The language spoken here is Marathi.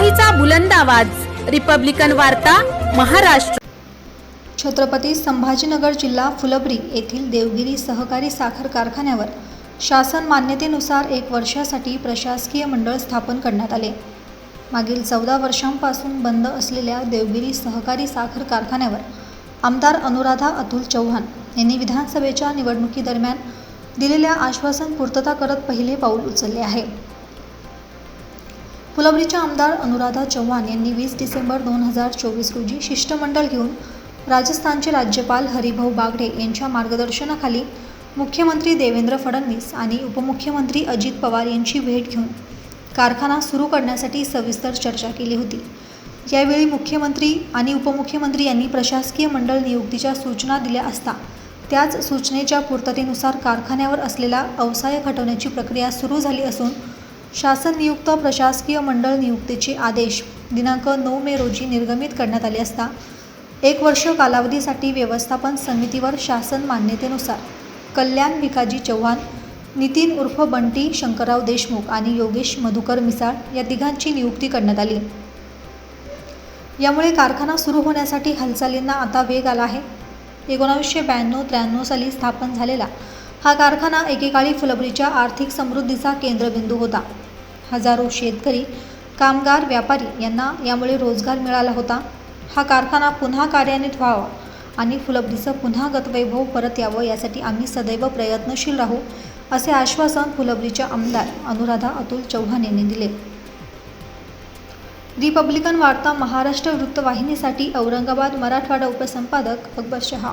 लोकशाहीचा बुलंद आवाज. रिपब्लिकन वार्ता महाराष्ट्र. छत्रपती संभाजीनगर जिल्हा फुलब्री येथील देवगिरी सहकारी साखर कारखान्यावर शासन मान्यतेनुसार एक वर्षासाठी प्रशासकीय मंडळ स्थापन करण्यात आले. मागील चौदा वर्षांपासून बंद असलेल्या देवगिरी सहकारी साखर कारखान्यावर आमदार अनुराधा अतुल चव्हाण यांनी विधानसभेच्या निवडणुकीदरम्यान दिलेल्या आश्वासन पूर्तता करत पहिले पाऊल उचलले आहे. फुलंब्रीच्या आमदार अनुराधा चव्हाण यांनी वीस डिसेंबर दोन हजार चोवीस रोजी शिष्टमंडळ घेऊन राजस्थानचे राज्यपाल हरिभाऊ बागडे यांच्या मार्गदर्शनाखाली मुख्यमंत्री देवेंद्र फडणवीस आणि उपमुख्यमंत्री अजित पवार यांची भेट घेऊन कारखाना सुरू करण्यासाठी सविस्तर चर्चा केली होती. यावेळी मुख्यमंत्री आणि उपमुख्यमंत्री यांनी प्रशासकीय मंडळ नियुक्तीच्या सूचना दिल्या असता त्याच सूचनेच्या पूर्ततेनुसार कारखान्यावर असलेला अवसाय हटवण्याची प्रक्रिया सुरू झाली असून शासन नियुक्त प्रशासकीय मंडळ नियुक्तीचे आदेश. दिनांक नऊ मे रोजी निर्गमित करण्यात आले असता एक वर्ष कालावधीसाठी व्यवस्थापन समितीवर शासन मान्यतेनुसार कल्याण भिकाजी चव्हाण नितीन उर्फ बंटी शंकरराव देशमुख आणि योगेश मधुकर मिसाळ या तिघांची नियुक्ती करण्यात आली. यामुळे कारखाना सुरू होण्यासाठी हालचालींना आता वेग आला आहे. एकोणावीसशे ब्याण्णव त्र्याण्णव साली स्थापन झालेला हा कारखाना एकेकाळी फुलबरीच्या आर्थिक समृद्धीचा केंद्रबिंदू होता. हजारो शेतकरी कामगार व्यापारी यांना यामुळे रोजगार मिळाला होता. हा कारखाना पुन्हा कार्यान्वित व्हावा आणि फुलबरीचं पुन्हा गतवैभव परत यावं यासाठी आम्ही सदैव प्रयत्नशील राहू असे आश्वासन फुलबरीच्या आमदार अनुराधा अतुल चव्हाण यांनी दिले. रिपब्लिकन वार्ता महाराष्ट्र वृत्तवाहिनीसाठी औरंगाबाद मराठवाडा उपसंपादक अकबर शहा